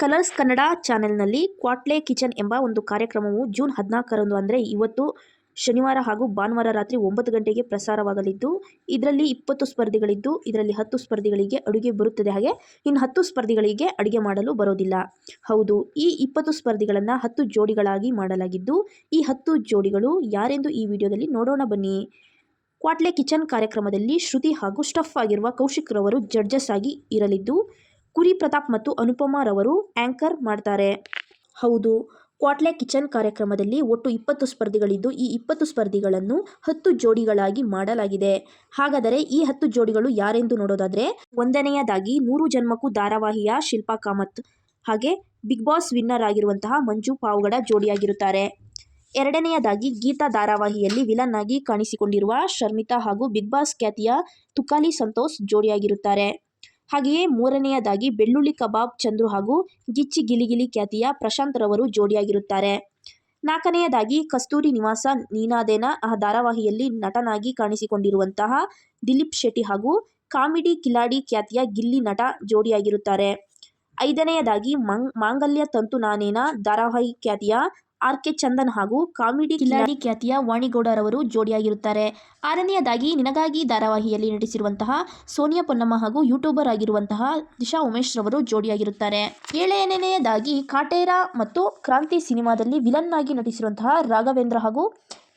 Colours Kannada ಚಾನೆಲ್ನಲ್ಲಿ ಕ್ವಾಟ್ಲೆ kitchen ಎಂಬ ಒಂದು ಕಾರ್ಯಕ್ರಮವು ಜೂನ್ ಹದಿನಾಲ್ಕರಂದು ಅಂದರೆ ಇವತ್ತು ಶನಿವಾರ ಹಾಗೂ ಭಾನುವಾರ ರಾತ್ರಿ ಒಂಬತ್ತು ಗಂಟೆಗೆ ಪ್ರಸಾರವಾಗಲಿದ್ದು, ಇದರಲ್ಲಿ ಇಪ್ಪತ್ತು ಸ್ಪರ್ಧಿಗಳಿದ್ದು, ಇದರಲ್ಲಿ ಹತ್ತು ಸ್ಪರ್ಧಿಗಳಿಗೆ ಅಡುಗೆ ಬರುತ್ತದೆ. ಹಾಗೆ ಇನ್ನು ಹತ್ತು ಸ್ಪರ್ಧಿಗಳಿಗೆ ಅಡುಗೆ ಮಾಡಲು ಬರೋದಿಲ್ಲ. ಹೌದು, ಈ ಇಪ್ಪತ್ತು ಸ್ಪರ್ಧಿಗಳನ್ನು ಹತ್ತು ಜೋಡಿಗಳಾಗಿ ಮಾಡಲಾಗಿದ್ದು, ಈ ಹತ್ತು ಜೋಡಿಗಳು ಯಾರೆಂದು ಈ ವಿಡಿಯೋದಲ್ಲಿ ನೋಡೋಣ ಬನ್ನಿ. ಕ್ವಾಟ್ಲೆ ಕಿಚನ್ ಕಾರ್ಯಕ್ರಮದಲ್ಲಿ ಶ್ರುತಿ ಹಾಗೂ ಸ್ಟಫ್ ಆಗಿರುವ ಕೌಶಿಕ್ ರವರು ಜಡ್ಜಸ್ ಆಗಿ ಇರಲಿದ್ದು ಕುರಿ ಪ್ರತಾಪ್ ಮತ್ತು ಅನುಪಮಾ ರವರು ಆಂಕರ್ ಮಾಡ್ತಾರೆ. ಹೌದು, ಕ್ವಾಟ್ಲೆ ಕಿಚನ್ ಕಾರ್ಯಕ್ರಮದಲ್ಲಿ ಒಟ್ಟು ಇಪ್ಪತ್ತು ಸ್ಪರ್ಧಿಗಳಿದ್ದು ಈ ಇಪ್ಪತ್ತು ಸ್ಪರ್ಧಿಗಳನ್ನು ಹತ್ತು ಜೋಡಿಗಳಾಗಿ ಮಾಡಲಾಗಿದೆ. ಹಾಗಾದರೆ ಈ ಹತ್ತು ಜೋಡಿಗಳು ಯಾರೆಂದು ನೋಡೋದಾದರೆ, ಒಂದನೆಯದಾಗಿ ನೂರು ಜನ್ಮಕ್ಕೂ ಧಾರಾವಾಹಿಯ ಶಿಲ್ಪಾ ಕಾಮತ್ ಹಾಗೆ ಬಿಗ್ ಬಾಸ್ ವಿನ್ನರ್ ಆಗಿರುವಂತಹ ಮಂಜು ಪಾವಗಡ ಜೋಡಿಯಾಗಿರುತ್ತಾರೆ. ಎರಡನೆಯದಾಗಿ ಗೀತಾ ಧಾರಾವಾಹಿಯಲ್ಲಿ ವಿಲನ್ ಆಗಿ ಕಾಣಿಸಿಕೊಂಡಿರುವ ಶರ್ಮಿತಾ ಹಾಗೂ ಬಿಗ್ ಬಾಸ್ ಖ್ಯಾತಿಯ ತುಕಾಲಿ ಸಂತೋಷ್ ಜೋಡಿಯಾಗಿರುತ್ತಾರೆ. ಹಾಗೆಯೇ ಮೂರನೆಯದಾಗಿ ಬೆಳ್ಳುಳ್ಳಿ ಕಬಾಬ್ ಚಂದ್ರು ಹಾಗೂ ಗಿಚ್ಚಿ ಗಿಲಿಗಿಲಿ ಖ್ಯಾತಿಯ ಪ್ರಶಾಂತ್ ರವರು ಜೋಡಿಯಾಗಿರುತ್ತಾರೆ. ನಾಲ್ಕನೆಯದಾಗಿ ಕಸ್ತೂರಿ ನಿವಾಸ ನೀನಾದೇನ ಆ ಧಾರಾವಾಹಿಯಲ್ಲಿ ನಟನಾಗಿ ಕಾಣಿಸಿಕೊಂಡಿರುವಂತಹ ದಿಲೀಪ್ ಶೆಟ್ಟಿ ಹಾಗೂ ಕಾಮಿಡಿ ಕಿಲಾಡಿ ಖ್ಯಾತಿಯ ಗಿಲ್ಲಿ ನಟ ಜೋಡಿಯಾಗಿರುತ್ತಾರೆ. ಐದನೆಯದಾಗಿ ಮಂಗ್, ಮಾಂಗಲ್ಯ ತಂತು ನಾನೇನ ಧಾರಾವಾಹಿ ಖ್ಯಾತಿಯ ಆರ್ ಕೆ ಚಂದನ್ ಹಾಗೂ ಕಾಮಿಡಿ ಕಿಲಾಡಿ ಖ್ಯಾತಿಯ ವಾಣಿಗೌಡರವರು ಜೋಡಿಯಾಗಿರುತ್ತಾರೆ. ಆರನೆಯದಾಗಿ ನಿನಗಾಗಿ ಧಾರಾವಾಹಿಯಲ್ಲಿ ನಟಿಸಿರುವಂತಹ ಸೋನಿಯಾ ಪೊನ್ನಮ್ಮ ಹಾಗೂ ಯೂಟ್ಯೂಬರ್ ಆಗಿರುವಂತಹ ದಿಶಾ ಉಮೇಶ್ ರವರು ಜೋಡಿಯಾಗಿರುತ್ತಾರೆ. ಏಳನೆಯದಾಗಿ ಕಾಟೇರ ಮತ್ತು ಕ್ರಾಂತಿ ಸಿನಿಮಾದಲ್ಲಿ ವಿಲನ್ ಆಗಿ ನಟಿಸಿರುವಂತಹ ರಾಘವೇಂದ್ರ ಹಾಗೂ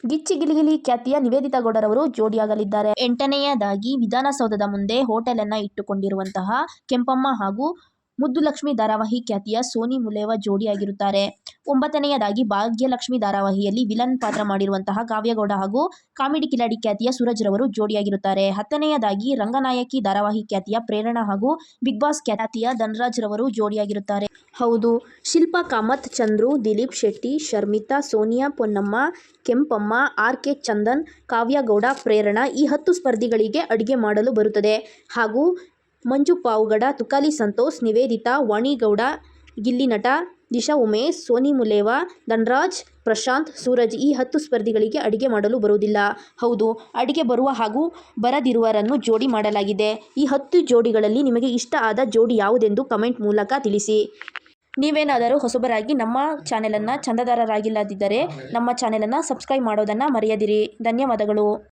ಗಿಚ್ಚಿ ಗಿಲಿಗಿಲಿ ಖ್ಯಾತಿಯ ನಿವೇದಿತಾ ಗೌಡರವರು ಜೋಡಿಯಾಗಲಿದ್ದಾರೆ. ಎಂಟನೆಯದಾಗಿ ವಿಧಾನಸೌಧದ ಮುಂದೆ ಹೋಟೆಲನ್ನು ಇಟ್ಟುಕೊಂಡಿರುವಂತಹ ಕೆಂಪಮ್ಮ ಹಾಗೂ ಮುದ್ದುಲಕ್ಷ್ಮಿ ಧಾರಾವಾಹಿ ಖ್ಯಾತಿಯ ಸೋನಿ ಮುಲೇವ ಜೋಡಿಯಾಗಿರುತ್ತಾರೆ. ಒಂಬತ್ತನೆಯದಾಗಿ ಭಾಗ್ಯಲಕ್ಷ್ಮಿ ಧಾರಾವಾಹಿಯಲ್ಲಿ ವಿಲನ್ ಪಾತ್ರ ಮಾಡಿರುವಂತಹ ಕಾವ್ಯಗೌಡ ಹಾಗೂ ಕಾಮಿಡಿ ಕಿಲಾಡಿ ಖ್ಯಾತಿಯ ಸೂರಜ್ ರವರು ಜೋಡಿಯಾಗಿರುತ್ತಾರೆ. ಹತ್ತನೆಯದಾಗಿ ರಂಗನಾಯಕಿ ಧಾರಾವಾಹಿ ಖ್ಯಾತಿಯ ಪ್ರೇರಣಾ ಹಾಗೂ ಬಿಗ್ ಬಾಸ್ ಖ್ಯಾತಿಯ ಧನರಾಜ್ ರವರು ಜೋಡಿಯಾಗಿರುತ್ತಾರೆ. ಹೌದು, ಶಿಲ್ಪಾ ಕಾಮತ್, ಚಂದ್ರು, ದಿಲೀಪ್ ಶೆಟ್ಟಿ, ಶರ್ಮಿತಾ, ಸೋನಿಯಾ, ಪೊನ್ನಮ್ಮ, ಕೆಂಪಮ್ಮ, ಆರ್ ಕೆ ಚಂದನ್, ಕಾವ್ಯಗೌಡ ಪ್ರೇರಣಾ ಈ ಹತ್ತು ಸ್ಪರ್ಧಿಗಳಿಗೆ ಅಡುಗೆ ಮಾಡಲು ಬರುತ್ತದೆ. ಹಾಗೂ ಮಂಜು ಪಾವುಗಡ, ತುಕಾಲಿ ಸಂತೋಷ್, ನಿವೇದಿತಾ, ವಾಣಿಗೌಡ, ಗಿಲ್ಲಿ ನಟ, ದಿಶಾ ಉಮೇಶ್, ಸೋನಿ ಮುಲೇವ, ಧನ್ರಾಜ್, ಪ್ರಶಾಂತ್, ಸೂರಜ್ ಈ ಹತ್ತು ಸ್ಪರ್ಧಿಗಳಿಗೆ ಅಡಿಗೆ ಮಾಡಲು ಬರುವುದಿಲ್ಲ. ಹೌದು, ಅಡಿಗೆ ಬರುವ ಹಾಗೂ ಬರದಿರುವರನ್ನು ಜೋಡಿ ಮಾಡಲಾಗಿದೆ. ಈ ಹತ್ತು ಜೋಡಿಗಳಲ್ಲಿ ನಿಮಗೆ ಇಷ್ಟ ಆದ ಜೋಡಿ ಯಾವುದೆಂದು ಕಮೆಂಟ್ ಮೂಲಕ ತಿಳಿಸಿ. ನೀವೇನಾದರೂ ಹೊಸಬರಾಗಿ ನಮ್ಮ ಚಾನೆಲನ್ನು ಚಂದದಾರರಾಗಿಲ್ಲದಿದ್ದರೆ ನಮ್ಮ ಚಾನೆಲನ್ನು ಸಬ್ಸ್ಕ್ರೈಬ್ ಮಾಡೋದನ್ನು ಮರೆಯದಿರಿ. ಧನ್ಯವಾದಗಳು.